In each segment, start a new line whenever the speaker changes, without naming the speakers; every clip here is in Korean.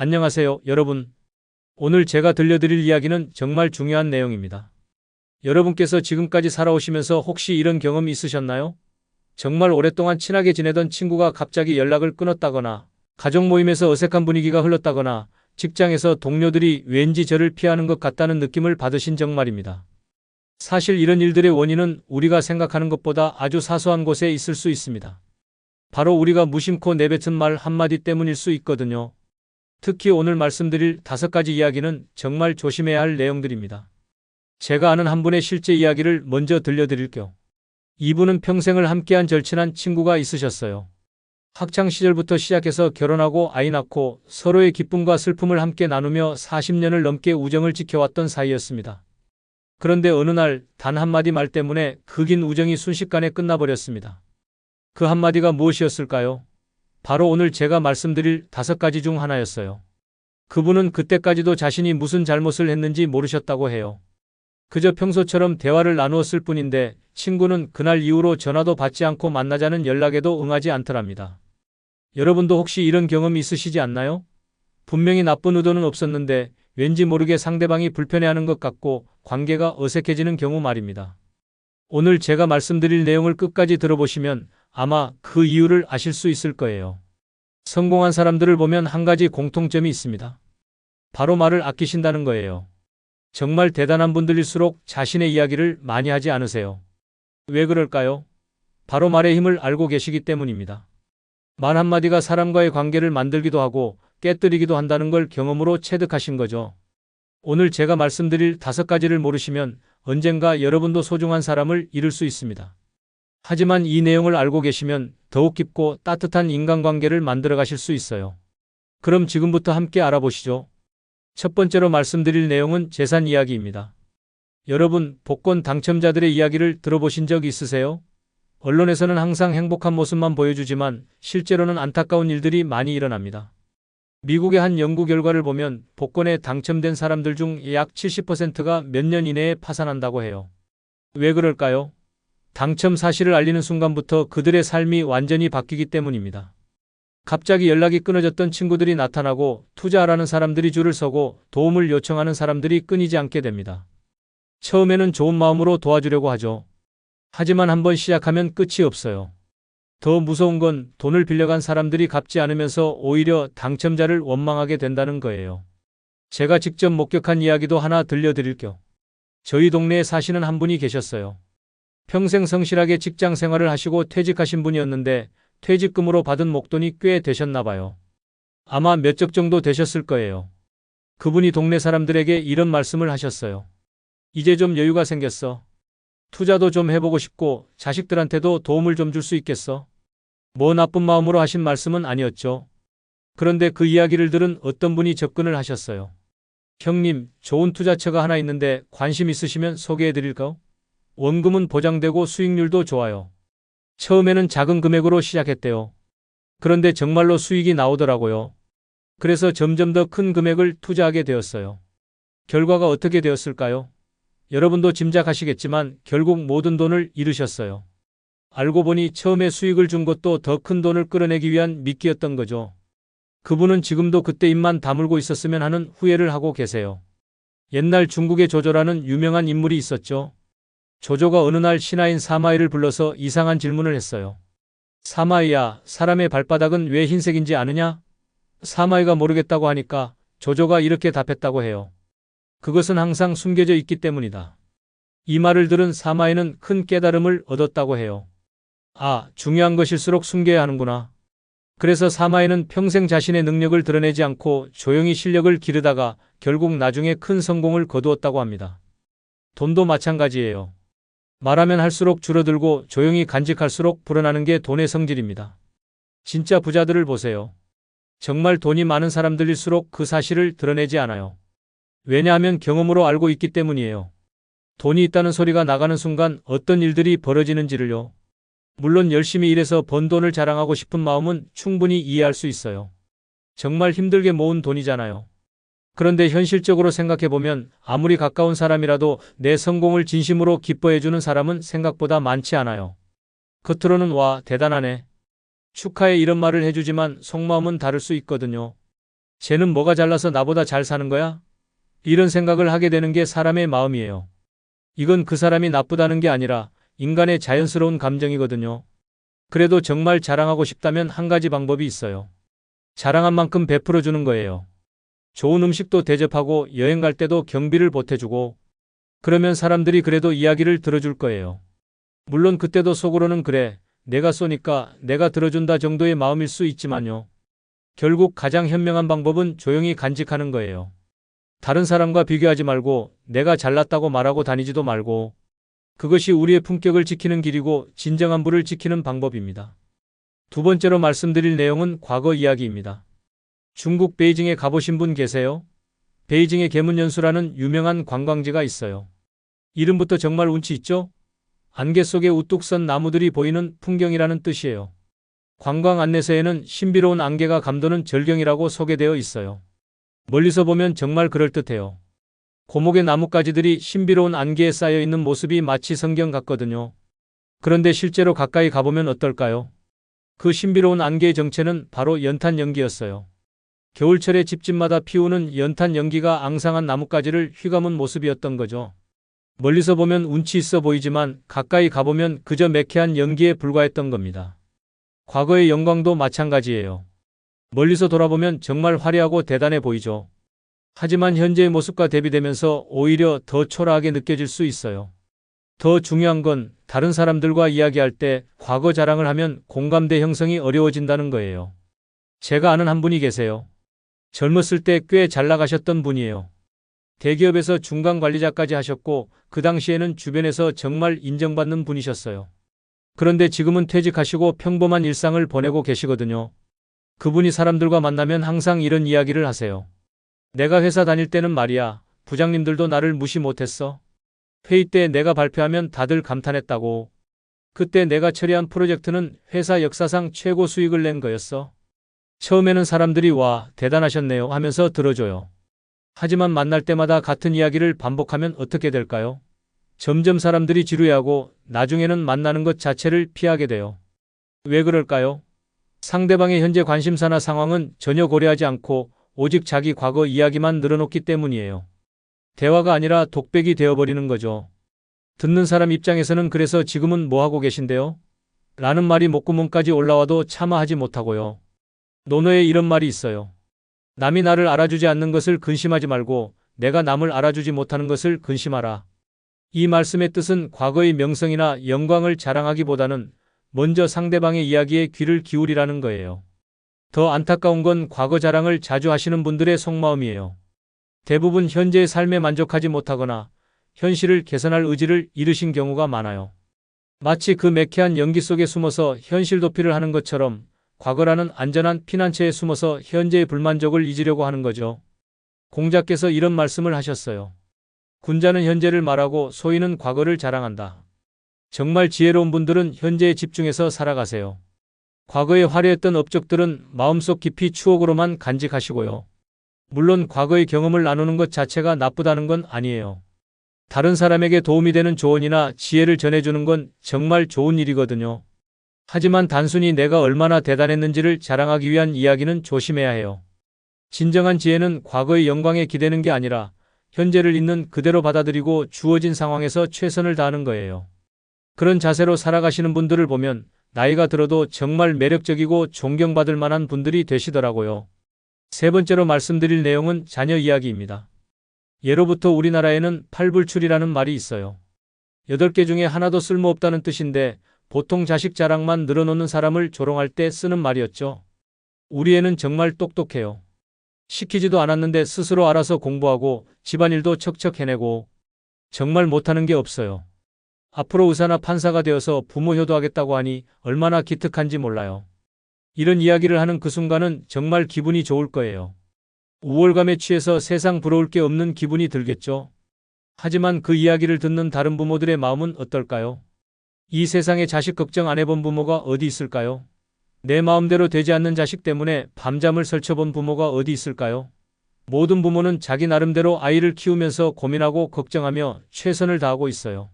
안녕하세요, 여러분. 오늘 제가 들려드릴 이야기는 정말 중요한 내용입니다. 여러분께서 지금까지 살아오시면서 혹시 이런 경험이 있으셨나요? 정말 오랫동안 친하게 지내던 친구가 갑자기 연락을 끊었다거나, 가족 모임에서 어색한 분위기가 흘렀다거나, 직장에서 동료들이 왠지 저를 피하는 것 같다는 느낌을 받으신 적 말입니다. 사실 이런 일들의 원인은 우리가 생각하는 것보다 아주 사소한 곳에 있을 수 있습니다. 바로 우리가 무심코 내뱉은 말 한마디 때문일 수 있거든요. 특히 오늘 말씀드릴 다섯 가지 이야기는 정말 조심해야 할 내용들입니다. 제가 아는 한 분의 실제 이야기를 먼저 들려드릴게요. 이분은 평생을 함께한 절친한 친구가 있으셨어요. 학창 시절부터 시작해서 결혼하고 아이 낳고 서로의 기쁨과 슬픔을 함께 나누며 40년을 넘게 우정을 지켜왔던 사이였습니다. 그런데 어느 날 단 한마디 말 때문에 그 긴 우정이 순식간에 끝나버렸습니다. 그 한마디가 무엇이었을까요? 바로 오늘 제가 말씀드릴 다섯 가지 중 하나였어요. 그분은 그때까지도 자신이 무슨 잘못을 했는지 모르셨다고 해요. 그저 평소처럼 대화를 나누었을 뿐인데 친구는 그날 이후로 전화도 받지 않고 만나자는 연락에도 응하지 않더랍니다. 여러분도 혹시 이런 경험이 있으시지 않나요? 분명히 나쁜 의도는 없었는데 왠지 모르게 상대방이 불편해하는 것 같고 관계가 어색해지는 경우 말입니다. 오늘 제가 말씀드릴 내용을 끝까지 들어보시면 아마 그 이유를 아실 수 있을 거예요. 성공한 사람들을 보면 한 가지 공통점이 있습니다. 바로 말을 아끼신다는 거예요. 정말 대단한 분들일수록 자신의 이야기를 많이 하지 않으세요. 왜 그럴까요? 바로 말의 힘을 알고 계시기 때문입니다. 말 한마디가 사람과의 관계를 만들기도 하고 깨뜨리기도 한다는 걸 경험으로 체득하신 거죠. 오늘 제가 말씀드릴 다섯 가지를 모르시면 언젠가 여러분도 소중한 사람을 잃을 수 있습니다. 하지만 이 내용을 알고 계시면 더욱 깊고 따뜻한 인간관계를 만들어 가실 수 있어요. 그럼 지금부터 함께 알아보시죠. 첫 번째로 말씀드릴 내용은 재산 이야기입니다. 여러분, 복권 당첨자들의 이야기를 들어보신 적 있으세요? 언론에서는 항상 행복한 모습만 보여주지만 실제로는 안타까운 일들이 많이 일어납니다. 미국의 한 연구 결과를 보면 복권에 당첨된 사람들 중 약 70%가 몇 년 이내에 파산한다고 해요. 왜 그럴까요? 당첨 사실을 알리는 순간부터 그들의 삶이 완전히 바뀌기 때문입니다. 갑자기 연락이 끊어졌던 친구들이 나타나고 투자하라는 사람들이 줄을 서고 도움을 요청하는 사람들이 끊이지 않게 됩니다. 처음에는 좋은 마음으로 도와주려고 하죠. 하지만 한번 시작하면 끝이 없어요. 더 무서운 건 돈을 빌려간 사람들이 갚지 않으면서 오히려 당첨자를 원망하게 된다는 거예요. 제가 직접 목격한 이야기도 하나 들려드릴게요. 저희 동네에 사시는 한 분이 계셨어요. 평생 성실하게 직장 생활을 하시고 퇴직하신 분이었는데 퇴직금으로 받은 목돈이 꽤 되셨나 봐요. 아마 몇 적 정도 되셨을 거예요. 그분이 동네 사람들에게 이런 말씀을 하셨어요. 이제 좀 여유가 생겼어. 투자도 좀 해보고 싶고 자식들한테도 도움을 좀 줄 수 있겠어. 뭐 나쁜 마음으로 하신 말씀은 아니었죠. 그런데 그 이야기를 들은 어떤 분이 접근을 하셨어요. 형님, 좋은 투자처가 하나 있는데 관심 있으시면 소개해 드릴까요? 원금은 보장되고 수익률도 좋아요. 처음에는 작은 금액으로 시작했대요. 그런데 정말로 수익이 나오더라고요. 그래서 점점 더 큰 금액을 투자하게 되었어요. 결과가 어떻게 되었을까요? 여러분도 짐작하시겠지만 결국 모든 돈을 잃으셨어요. 알고 보니 처음에 수익을 준 것도 더 큰 돈을 끌어내기 위한 미끼였던 거죠. 그분은 지금도 그때 입만 다물고 있었으면 하는 후회를 하고 계세요. 옛날 중국의 조조라는 유명한 인물이 있었죠. 조조가 어느 날 신하인 사마이를 불러서 이상한 질문을 했어요. 사마이야, 사람의 발바닥은 왜 흰색인지 아느냐? 사마이가 모르겠다고 하니까 조조가 이렇게 답했다고 해요. 그것은 항상 숨겨져 있기 때문이다. 이 말을 들은 사마이는 큰 깨달음을 얻었다고 해요. 아, 중요한 것일수록 숨겨야 하는구나. 그래서 사마이는 평생 자신의 능력을 드러내지 않고 조용히 실력을 기르다가 결국 나중에 큰 성공을 거두었다고 합니다. 돈도 마찬가지예요. 말하면 할수록 줄어들고 조용히 간직할수록 불어나는 게 돈의 성질입니다. 진짜 부자들을 보세요. 정말 돈이 많은 사람들일수록 그 사실을 드러내지 않아요. 왜냐하면 경험으로 알고 있기 때문이에요. 돈이 있다는 소리가 나가는 순간 어떤 일들이 벌어지는지를요. 물론 열심히 일해서 번 돈을 자랑하고 싶은 마음은 충분히 이해할 수 있어요. 정말 힘들게 모은 돈이잖아요. 그런데 현실적으로 생각해보면 아무리 가까운 사람이라도 내 성공을 진심으로 기뻐해주는 사람은 생각보다 많지 않아요. 겉으로는 와, 대단하네. 축하해 이런 말을 해주지만 속마음은 다를 수 있거든요. 쟤는 뭐가 잘나서 나보다 잘 사는 거야? 이런 생각을 하게 되는 게 사람의 마음이에요. 이건 그 사람이 나쁘다는 게 아니라 인간의 자연스러운 감정이거든요. 그래도 정말 자랑하고 싶다면 한 가지 방법이 있어요. 자랑한 만큼 베풀어 주는 거예요. 좋은 음식도 대접하고 여행 갈 때도 경비를 보태주고 그러면 사람들이 그래도 이야기를 들어줄 거예요. 물론 그때도 속으로는 그래. 내가 쏘니까 내가 들어준다 정도의 마음일 수 있지만요. 결국 가장 현명한 방법은 조용히 간직하는 거예요. 다른 사람과 비교하지 말고 내가 잘났다고 말하고 다니지도 말고 그것이 우리의 품격을 지키는 길이고 진정한 부를 지키는 방법입니다. 두 번째로 말씀드릴 내용은 과거 이야기입니다. 중국 베이징에 가보신 분 계세요? 베이징의 개문연수라는 유명한 관광지가 있어요. 이름부터 정말 운치 있죠? 안개 속에 우뚝 선 나무들이 보이는 풍경이라는 뜻이에요. 관광 안내서에는 신비로운 안개가 감도는 절경이라고 소개되어 있어요. 멀리서 보면 정말 그럴듯해요. 고목의 나뭇가지들이 신비로운 안개에 쌓여 있는 모습이 마치 성경 같거든요. 그런데 실제로 가까이 가보면 어떨까요? 그 신비로운 안개의 정체는 바로 연탄 연기였어요. 겨울철에 집집마다 피우는 연탄 연기가 앙상한 나뭇가지를 휘감은 모습이었던 거죠. 멀리서 보면 운치 있어 보이지만 가까이 가보면 그저 매캐한 연기에 불과했던 겁니다. 과거의 영광도 마찬가지예요. 멀리서 돌아보면 정말 화려하고 대단해 보이죠. 하지만 현재의 모습과 대비되면서 오히려 더 초라하게 느껴질 수 있어요. 더 중요한 건 다른 사람들과 이야기할 때 과거 자랑을 하면 공감대 형성이 어려워진다는 거예요. 제가 아는 한 분이 계세요. 젊었을 때 꽤 잘 나가셨던 분이에요. 대기업에서 중간 관리자까지 하셨고 그 당시에는 주변에서 정말 인정받는 분이셨어요. 그런데 지금은 퇴직하시고 평범한 일상을 보내고 계시거든요. 그분이 사람들과 만나면 항상 이런 이야기를 하세요. 내가 회사 다닐 때는 말이야. 부장님들도 나를 무시 못했어. 회의 때 내가 발표하면 다들 감탄했다고. 그때 내가 처리한 프로젝트는 회사 역사상 최고 수익을 낸 거였어. 처음에는 사람들이 와, 대단하셨네요 하면서 들어줘요. 하지만 만날 때마다 같은 이야기를 반복하면 어떻게 될까요? 점점 사람들이 지루해하고 나중에는 만나는 것 자체를 피하게 돼요. 왜 그럴까요? 상대방의 현재 관심사나 상황은 전혀 고려하지 않고 오직 자기 과거 이야기만 늘어놓기 때문이에요. 대화가 아니라 독백이 되어버리는 거죠. 듣는 사람 입장에서는 그래서 지금은 뭐 하고 계신데요? 라는 말이 목구멍까지 올라와도 참아하지 못하고요. 논어에 이런 말이 있어요. 남이 나를 알아주지 않는 것을 근심하지 말고 내가 남을 알아주지 못하는 것을 근심하라. 이 말씀의 뜻은 과거의 명성이나 영광을 자랑하기보다는 먼저 상대방의 이야기에 귀를 기울이라는 거예요. 더 안타까운 건 과거 자랑을 자주 하시는 분들의 속마음이에요. 대부분 현재의 삶에 만족하지 못하거나 현실을 개선할 의지를 잃으신 경우가 많아요. 마치 그 매캐한 연기 속에 숨어서 현실 도피를 하는 것처럼 과거라는 안전한 피난처에 숨어서 현재의 불만족을 잊으려고 하는 거죠. 공자께서 이런 말씀을 하셨어요. 군자는 현재를 말하고 소인은 과거를 자랑한다. 정말 지혜로운 분들은 현재에 집중해서 살아가세요. 과거에 화려했던 업적들은 마음속 깊이 추억으로만 간직하시고요. 물론 과거의 경험을 나누는 것 자체가 나쁘다는 건 아니에요. 다른 사람에게 도움이 되는 조언이나 지혜를 전해주는 건 정말 좋은 일이거든요. 하지만 단순히 내가 얼마나 대단했는지를 자랑하기 위한 이야기는 조심해야 해요. 진정한 지혜는 과거의 영광에 기대는 게 아니라 현재를 있는 그대로 받아들이고 주어진 상황에서 최선을 다하는 거예요. 그런 자세로 살아가시는 분들을 보면 나이가 들어도 정말 매력적이고 존경받을 만한 분들이 되시더라고요. 세 번째로 말씀드릴 내용은 자녀 이야기입니다. 예로부터 우리나라에는 팔불출이라는 말이 있어요. 여덟 개 중에 하나도 쓸모없다는 뜻인데 보통 자식 자랑만 늘어놓는 사람을 조롱할 때 쓰는 말이었죠. 우리 애는 정말 똑똑해요. 시키지도 않았는데 스스로 알아서 공부하고 집안일도 척척 해내고 정말 못하는 게 없어요. 앞으로 의사나 판사가 되어서 부모 효도하겠다고 하니 얼마나 기특한지 몰라요. 이런 이야기를 하는 그 순간은 정말 기분이 좋을 거예요. 우월감에 취해서 세상 부러울 게 없는 기분이 들겠죠. 하지만 그 이야기를 듣는 다른 부모들의 마음은 어떨까요? 이 세상에 자식 걱정 안 해본 부모가 어디 있을까요? 내 마음대로 되지 않는 자식 때문에 밤잠을 설쳐본 부모가 어디 있을까요? 모든 부모는 자기 나름대로 아이를 키우면서 고민하고 걱정하며 최선을 다하고 있어요.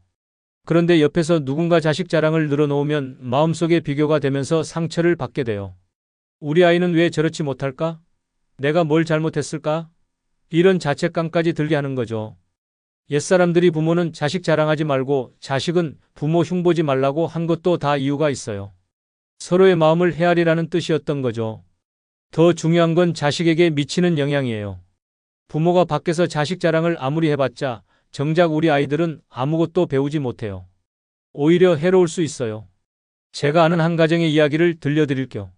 그런데 옆에서 누군가 자식 자랑을 늘어놓으면 마음속에 비교가 되면서 상처를 받게 돼요. 우리 아이는 왜 저렇지 못할까? 내가 뭘 잘못했을까? 이런 자책감까지 들게 하는 거죠. 옛사람들이 부모는 자식 자랑하지 말고 자식은 부모 흉보지 말라고 한 것도 다 이유가 있어요. 서로의 마음을 헤아리라는 뜻이었던 거죠. 더 중요한 건 자식에게 미치는 영향이에요. 부모가 밖에서 자식 자랑을 아무리 해봤자 정작 우리 아이들은 아무것도 배우지 못해요. 오히려 해로울 수 있어요. 제가 아는 한 가정의 이야기를 들려드릴게요.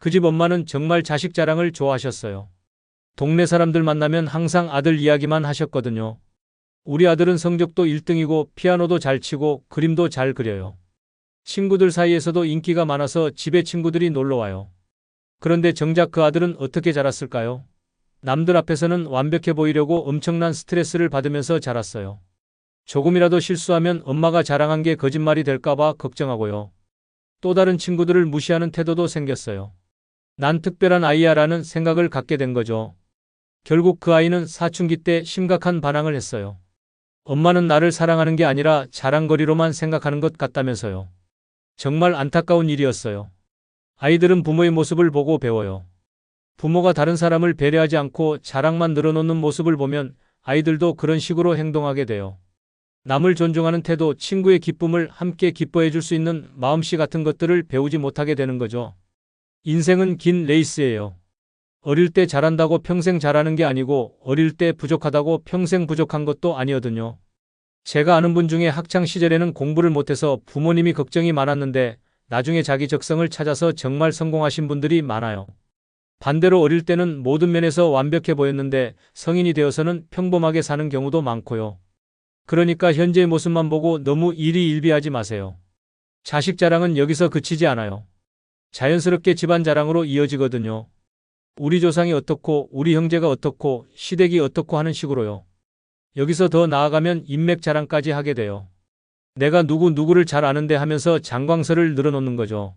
그 집 엄마는 정말 자식 자랑을 좋아하셨어요. 동네 사람들 만나면 항상 아들 이야기만 하셨거든요. 우리 아들은 성적도 1등이고 피아노도 잘 치고 그림도 잘 그려요. 친구들 사이에서도 인기가 많아서 집에 친구들이 놀러 와요. 그런데 정작 그 아들은 어떻게 자랐을까요? 남들 앞에서는 완벽해 보이려고 엄청난 스트레스를 받으면서 자랐어요. 조금이라도 실수하면 엄마가 자랑한 게 거짓말이 될까봐 걱정하고요. 또 다른 친구들을 무시하는 태도도 생겼어요. 난 특별한 아이야라는 생각을 갖게 된 거죠. 결국 그 아이는 사춘기 때 심각한 반항을 했어요. 엄마는 나를 사랑하는 게 아니라 자랑거리로만 생각하는 것 같다면서요. 정말 안타까운 일이었어요. 아이들은 부모의 모습을 보고 배워요. 부모가 다른 사람을 배려하지 않고 자랑만 늘어놓는 모습을 보면 아이들도 그런 식으로 행동하게 돼요. 남을 존중하는 태도, 친구의 기쁨을 함께 기뻐해 줄 수 있는 마음씨 같은 것들을 배우지 못하게 되는 거죠. 인생은 긴 레이스예요. 어릴 때 잘한다고 평생 잘하는 게 아니고 어릴 때 부족하다고 평생 부족한 것도 아니거든요. 제가 아는 분 중에 학창 시절에는 공부를 못해서 부모님이 걱정이 많았는데 나중에 자기 적성을 찾아서 정말 성공하신 분들이 많아요. 반대로 어릴 때는 모든 면에서 완벽해 보였는데 성인이 되어서는 평범하게 사는 경우도 많고요. 그러니까 현재의 모습만 보고 너무 일희일비하지 마세요. 자식 자랑은 여기서 그치지 않아요. 자연스럽게 집안 자랑으로 이어지거든요. 우리 조상이 어떻고 우리 형제가 어떻고 시댁이 어떻고 하는 식으로요. 여기서 더 나아가면 인맥 자랑까지 하게 돼요. 내가 누구 누구를 잘 아는데 하면서 장광설을 늘어놓는 거죠.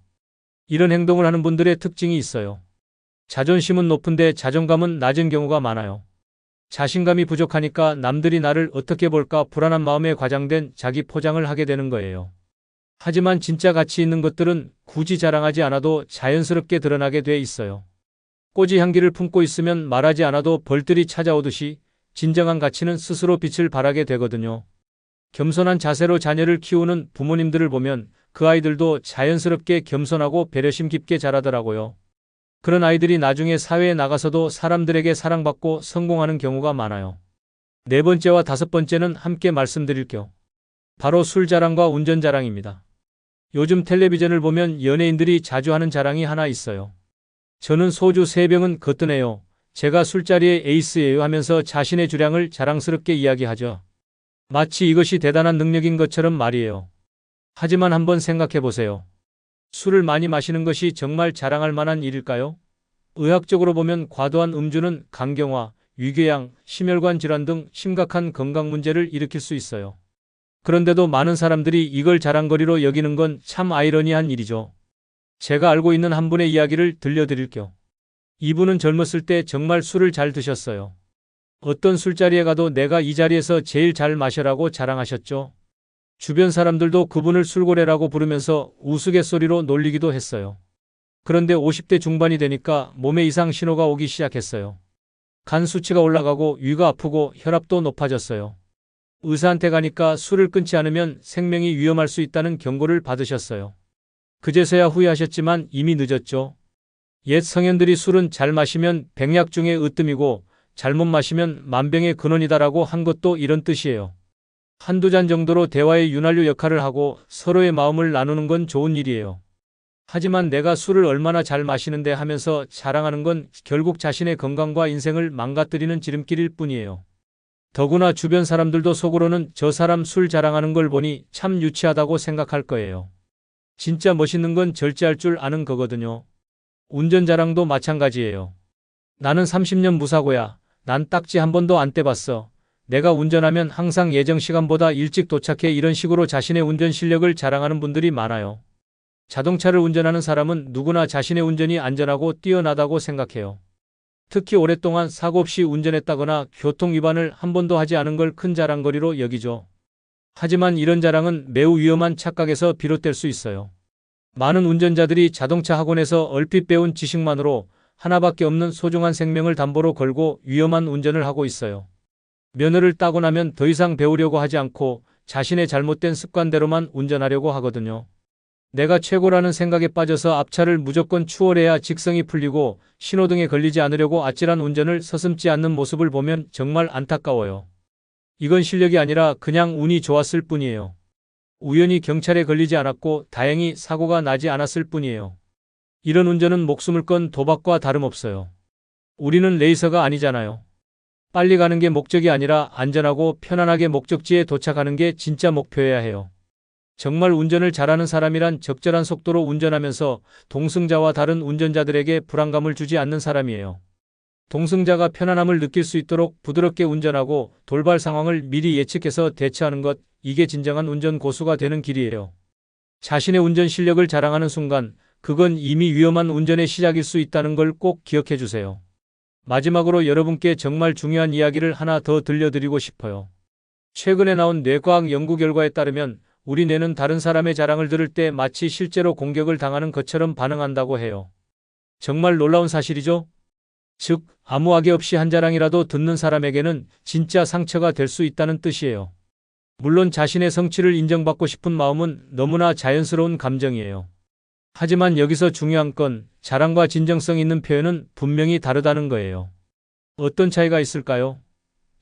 이런 행동을 하는 분들의 특징이 있어요. 자존심은 높은데 자존감은 낮은 경우가 많아요. 자신감이 부족하니까 남들이 나를 어떻게 볼까 불안한 마음에 과장된 자기 포장을 하게 되는 거예요. 하지만 진짜 가치 있는 것들은 굳이 자랑하지 않아도 자연스럽게 드러나게 돼 있어요. 꽃이 향기를 품고 있으면 말하지 않아도 벌들이 찾아오듯이 진정한 가치는 스스로 빛을 발하게 되거든요. 겸손한 자세로 자녀를 키우는 부모님들을 보면 그 아이들도 자연스럽게 겸손하고 배려심 깊게 자라더라고요. 그런 아이들이 나중에 사회에 나가서도 사람들에게 사랑받고 성공하는 경우가 많아요. 네 번째와 다섯 번째는 함께 말씀드릴게요. 바로 술 자랑과 운전 자랑입니다. 요즘 텔레비전을 보면 연예인들이 자주 하는 자랑이 하나 있어요. 저는 소주 3병은 거뜬해요. 제가 술자리에 에이스예요 하면서 자신의 주량을 자랑스럽게 이야기하죠. 마치 이것이 대단한 능력인 것처럼 말이에요. 하지만 한번 생각해 보세요. 술을 많이 마시는 것이 정말 자랑할 만한 일일까요? 의학적으로 보면 과도한 음주는 간경화, 위궤양, 심혈관 질환 등 심각한 건강 문제를 일으킬 수 있어요. 그런데도 많은 사람들이 이걸 자랑거리로 여기는 건 참 아이러니한 일이죠. 제가 알고 있는 한 분의 이야기를 들려드릴게요. 이분은 젊었을 때 정말 술을 잘 드셨어요. 어떤 술자리에 가도 내가 이 자리에서 제일 잘 마셔라고 자랑하셨죠. 주변 사람들도 그분을 술고래라고 부르면서 우스갯소리로 놀리기도 했어요. 그런데 50대 중반이 되니까 몸에 이상 신호가 오기 시작했어요. 간 수치가 올라가고 위가 아프고 혈압도 높아졌어요. 의사한테 가니까 술을 끊지 않으면 생명이 위험할 수 있다는 경고를 받으셨어요. 그제서야 후회하셨지만 이미 늦었죠. 옛 성현들이 술은 잘 마시면 백약 중에 으뜸이고 잘못 마시면 만병의 근원이다라고 한 것도 이런 뜻이에요. 한두 잔 정도로 대화의 윤활유 역할을 하고 서로의 마음을 나누는 건 좋은 일이에요. 하지만 내가 술을 얼마나 잘 마시는데 하면서 자랑하는 건 결국 자신의 건강과 인생을 망가뜨리는 지름길일 뿐이에요. 더구나 주변 사람들도 속으로는 저 사람 술 자랑하는 걸 보니 참 유치하다고 생각할 거예요. 진짜 멋있는 건 절제할 줄 아는 거거든요. 운전 자랑도 마찬가지예요. 나는 30년 무사고야. 난 딱지 한 번도 안 떼봤어. 내가 운전하면 항상 예정 시간보다 일찍 도착해 이런 식으로 자신의 운전 실력을 자랑하는 분들이 많아요. 자동차를 운전하는 사람은 누구나 자신의 운전이 안전하고 뛰어나다고 생각해요. 특히 오랫동안 사고 없이 운전했다거나 교통 위반을 한 번도 하지 않은 걸 큰 자랑거리로 여기죠. 하지만 이런 자랑은 매우 위험한 착각에서 비롯될 수 있어요. 많은 운전자들이 자동차 학원에서 얼핏 배운 지식만으로 하나밖에 없는 소중한 생명을 담보로 걸고 위험한 운전을 하고 있어요. 면허를 따고 나면 더 이상 배우려고 하지 않고 자신의 잘못된 습관대로만 운전하려고 하거든요. 내가 최고라는 생각에 빠져서 앞차를 무조건 추월해야 직성이 풀리고 신호등에 걸리지 않으려고 아찔한 운전을 서슴지 않는 모습을 보면 정말 안타까워요. 이건 실력이 아니라 그냥 운이 좋았을 뿐이에요. 우연히 경찰에 걸리지 않았고 다행히 사고가 나지 않았을 뿐이에요. 이런 운전은 목숨을 건 도박과 다름없어요. 우리는 레이서가 아니잖아요. 빨리 가는 게 목적이 아니라 안전하고 편안하게 목적지에 도착하는 게 진짜 목표여야 해요. 정말 운전을 잘하는 사람이란 적절한 속도로 운전하면서 동승자와 다른 운전자들에게 불안감을 주지 않는 사람이에요. 동승자가 편안함을 느낄 수 있도록 부드럽게 운전하고 돌발 상황을 미리 예측해서 대처하는 것, 이게 진정한 운전 고수가 되는 길이에요. 자신의 운전 실력을 자랑하는 순간, 그건 이미 위험한 운전의 시작일 수 있다는 걸 꼭 기억해 주세요. 마지막으로 여러분께 정말 중요한 이야기를 하나 더 들려드리고 싶어요. 최근에 나온 뇌과학 연구 결과에 따르면 우리 뇌는 다른 사람의 자랑을 들을 때 마치 실제로 공격을 당하는 것처럼 반응한다고 해요. 정말 놀라운 사실이죠? 즉, 아무 악의 없이 한 자랑이라도 듣는 사람에게는 진짜 상처가 될 수 있다는 뜻이에요. 물론 자신의 성취를 인정받고 싶은 마음은 너무나 자연스러운 감정이에요. 하지만 여기서 중요한 건 자랑과 진정성 있는 표현은 분명히 다르다는 거예요. 어떤 차이가 있을까요?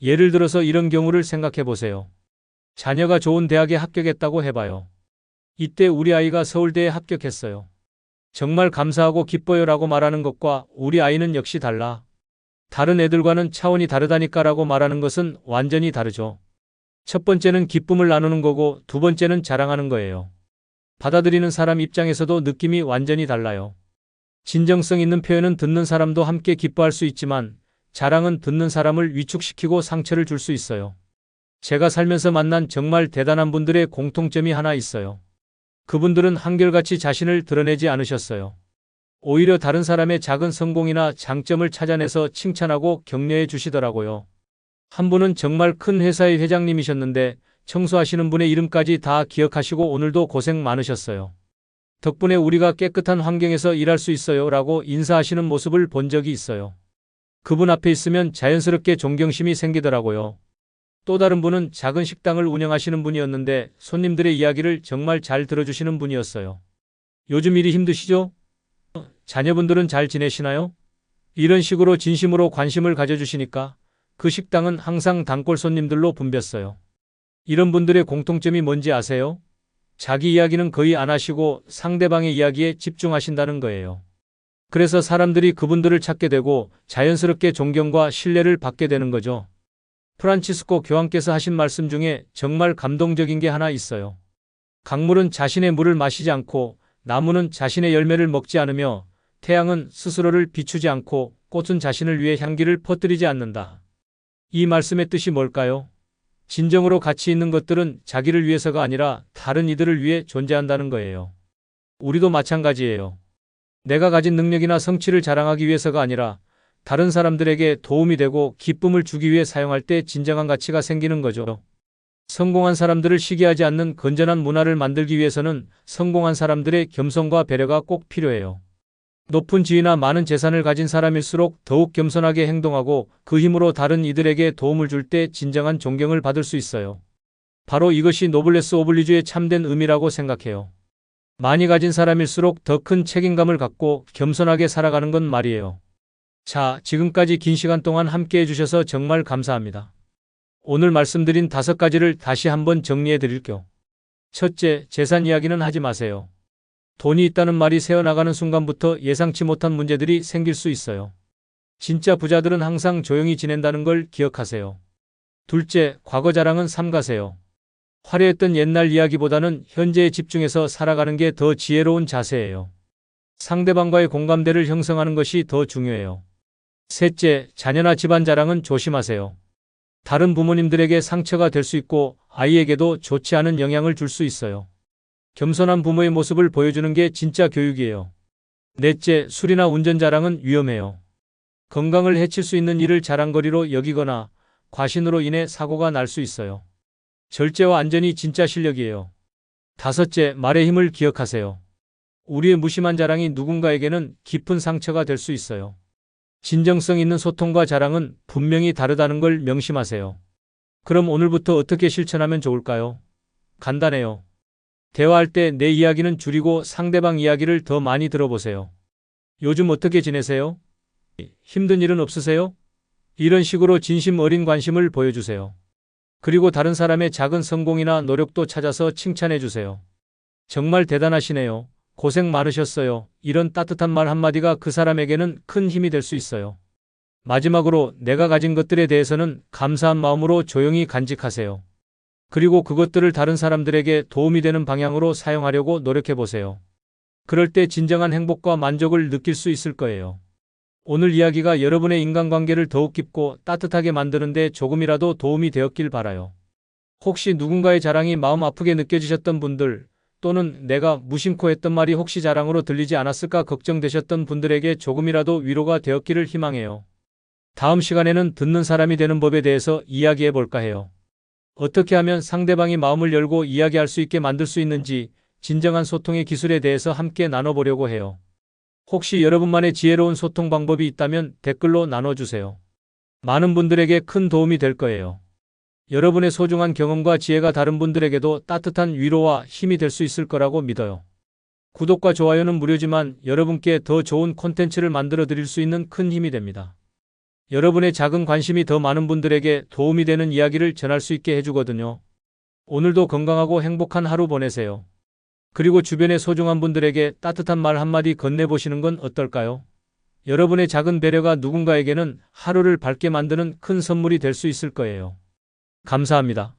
예를 들어서 이런 경우를 생각해 보세요. 자녀가 좋은 대학에 합격했다고 해봐요. 이때 우리 아이가 서울대에 합격했어요. 정말 감사하고 기뻐요라고 말하는 것과 우리 아이는 역시 달라. 다른 애들과는 차원이 다르다니까라고 말하는 것은 완전히 다르죠. 첫 번째는 기쁨을 나누는 거고 두 번째는 자랑하는 거예요. 받아들이는 사람 입장에서도 느낌이 완전히 달라요. 진정성 있는 표현은 듣는 사람도 함께 기뻐할 수 있지만 자랑은 듣는 사람을 위축시키고 상처를 줄 수 있어요. 제가 살면서 만난 정말 대단한 분들의 공통점이 하나 있어요. 그분들은 한결같이 자신을 드러내지 않으셨어요. 오히려 다른 사람의 작은 성공이나 장점을 찾아내서 칭찬하고 격려해 주시더라고요. 한 분은 정말 큰 회사의 회장님이셨는데 청소하시는 분의 이름까지 다 기억하시고 오늘도 고생 많으셨어요. 덕분에 우리가 깨끗한 환경에서 일할 수 있어요 라고 인사하시는 모습을 본 적이 있어요. 그분 앞에 있으면 자연스럽게 존경심이 생기더라고요. 또 다른 분은 작은 식당을 운영하시는 분이었는데 손님들의 이야기를 정말 잘 들어주시는 분이었어요. 요즘 일이 힘드시죠? 자녀분들은 잘 지내시나요? 이런 식으로 진심으로 관심을 가져주시니까 그 식당은 항상 단골 손님들로 붐볐어요. 이런 분들의 공통점이 뭔지 아세요? 자기 이야기는 거의 안 하시고 상대방의 이야기에 집중하신다는 거예요. 그래서 사람들이 그분들을 찾게 되고 자연스럽게 존경과 신뢰를 받게 되는 거죠. 프란치스코 교황께서 하신 말씀 중에 정말 감동적인 게 하나 있어요. 강물은 자신의 물을 마시지 않고 나무는 자신의 열매를 먹지 않으며 태양은 스스로를 비추지 않고 꽃은 자신을 위해 향기를 퍼뜨리지 않는다. 이 말씀의 뜻이 뭘까요? 진정으로 가치 있는 것들은 자기를 위해서가 아니라 다른 이들을 위해 존재한다는 거예요. 우리도 마찬가지예요. 내가 가진 능력이나 성취를 자랑하기 위해서가 아니라 다른 사람들에게 도움이 되고 기쁨을 주기 위해 사용할 때 진정한 가치가 생기는 거죠. 성공한 사람들을 시기하지 않는 건전한 문화를 만들기 위해서는 성공한 사람들의 겸손과 배려가 꼭 필요해요. 높은 지위나 많은 재산을 가진 사람일수록 더욱 겸손하게 행동하고 그 힘으로 다른 이들에게 도움을 줄 때 진정한 존경을 받을 수 있어요. 바로 이것이 노블레스 오블리주의 참된 의미라고 생각해요. 많이 가진 사람일수록 더 큰 책임감을 갖고 겸손하게 살아가는 건 말이에요. 자, 지금까지 긴 시간 동안 함께 해주셔서 정말 감사합니다. 오늘 말씀드린 다섯 가지를 다시 한번 정리해 드릴게요. 첫째, 재산 이야기는 하지 마세요. 돈이 있다는 말이 새어나가는 순간부터 예상치 못한 문제들이 생길 수 있어요. 진짜 부자들은 항상 조용히 지낸다는 걸 기억하세요. 둘째, 과거 자랑은 삼가세요. 화려했던 옛날 이야기보다는 현재에 집중해서 살아가는 게 더 지혜로운 자세예요. 상대방과의 공감대를 형성하는 것이 더 중요해요. 셋째, 자녀나 집안 자랑은 조심하세요. 다른 부모님들에게 상처가 될 수 있고 아이에게도 좋지 않은 영향을 줄 수 있어요. 겸손한 부모의 모습을 보여주는 게 진짜 교육이에요. 넷째, 술이나 운전 자랑은 위험해요. 건강을 해칠 수 있는 일을 자랑거리로 여기거나 과신으로 인해 사고가 날 수 있어요. 절제와 안전이 진짜 실력이에요. 다섯째, 말의 힘을 기억하세요. 우리의 무심한 자랑이 누군가에게는 깊은 상처가 될 수 있어요. 진정성 있는 소통과 자랑은 분명히 다르다는 걸 명심하세요. 그럼 오늘부터 어떻게 실천하면 좋을까요? 간단해요. 대화할 때 내 이야기는 줄이고 상대방 이야기를 더 많이 들어보세요. 요즘 어떻게 지내세요? 힘든 일은 없으세요? 이런 식으로 진심 어린 관심을 보여주세요. 그리고 다른 사람의 작은 성공이나 노력도 찾아서 칭찬해 주세요. 정말 대단하시네요. 고생 많으셨어요. 이런 따뜻한 말 한마디가 그 사람에게는 큰 힘이 될 수 있어요. 마지막으로 내가 가진 것들에 대해서는 감사한 마음으로 조용히 간직하세요. 그리고 그것들을 다른 사람들에게 도움이 되는 방향으로 사용하려고 노력해 보세요. 그럴 때 진정한 행복과 만족을 느낄 수 있을 거예요. 오늘 이야기가 여러분의 인간관계를 더욱 깊고 따뜻하게 만드는데 조금이라도 도움이 되었길 바라요. 혹시 누군가의 자랑이 마음 아프게 느껴지셨던 분들, 또는 내가 무심코 했던 말이 혹시 자랑으로 들리지 않았을까 걱정되셨던 분들에게 조금이라도 위로가 되었기를 희망해요. 다음 시간에는 듣는 사람이 되는 법에 대해서 이야기해 볼까 해요. 어떻게 하면 상대방이 마음을 열고 이야기할 수 있게 만들 수 있는지 진정한 소통의 기술에 대해서 함께 나눠보려고 해요. 혹시 여러분만의 지혜로운 소통 방법이 있다면 댓글로 나눠주세요. 많은 분들에게 큰 도움이 될 거예요. 여러분의 소중한 경험과 지혜가 다른 분들에게도 따뜻한 위로와 힘이 될 수 있을 거라고 믿어요. 구독과 좋아요는 무료지만 여러분께 더 좋은 콘텐츠를 만들어 드릴 수 있는 큰 힘이 됩니다. 여러분의 작은 관심이 더 많은 분들에게 도움이 되는 이야기를 전할 수 있게 해주거든요. 오늘도 건강하고 행복한 하루 보내세요. 그리고 주변의 소중한 분들에게 따뜻한 말 한마디 건네보시는 건 어떨까요? 여러분의 작은 배려가 누군가에게는 하루를 밝게 만드는 큰 선물이 될 수 있을 거예요. 감사합니다.